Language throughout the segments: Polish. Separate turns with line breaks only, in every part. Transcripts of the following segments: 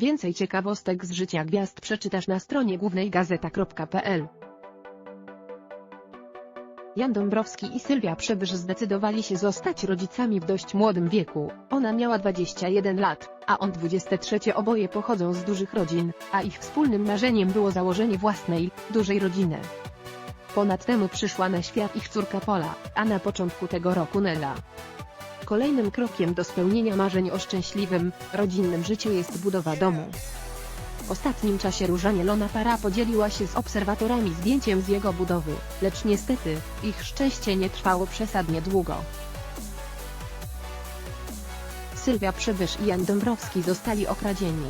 Więcej ciekawostek z życia gwiazd przeczytasz na stronie głównej gazeta.pl. Jan Dąbrowski i Sylwia Przybysz zdecydowali się zostać rodzicami w dość młodym wieku. Ona miała 21 lat, a on 23. Oboje pochodzą z dużych rodzin, a ich wspólnym marzeniem było założenie własnej, dużej rodziny. Ponad temu przyszła na świat ich córka Pola, a na początku tego roku Nela. Kolejnym krokiem do spełnienia marzeń o szczęśliwym, rodzinnym życiu jest budowa domu. W ostatnim czasie Róża Mielona para podzieliła się z obserwatorami zdjęciem z jego budowy, lecz niestety, ich szczęście nie trwało przesadnie długo. Sylwia Przybysz i Jan Dąbrowski zostali okradzieni.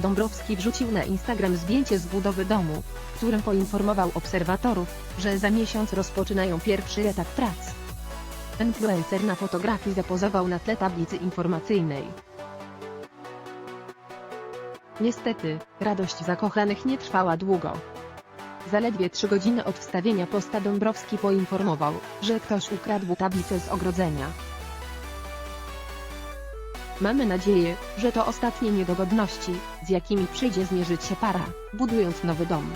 Dąbrowski wrzucił na Instagram zdjęcie z budowy domu, w którym poinformował obserwatorów, że za miesiąc rozpoczynają pierwszy etap prac. Influencer na fotografii zapozował na tle tablicy informacyjnej. Niestety, radość zakochanych nie trwała długo. Zaledwie trzy godziny od wstawienia posta Dąbrowski poinformował, że ktoś ukradł tablicę z ogrodzenia. Mamy nadzieję, że to ostatnie niedogodności, z jakimi przyjdzie zmierzyć się para, budując nowy dom.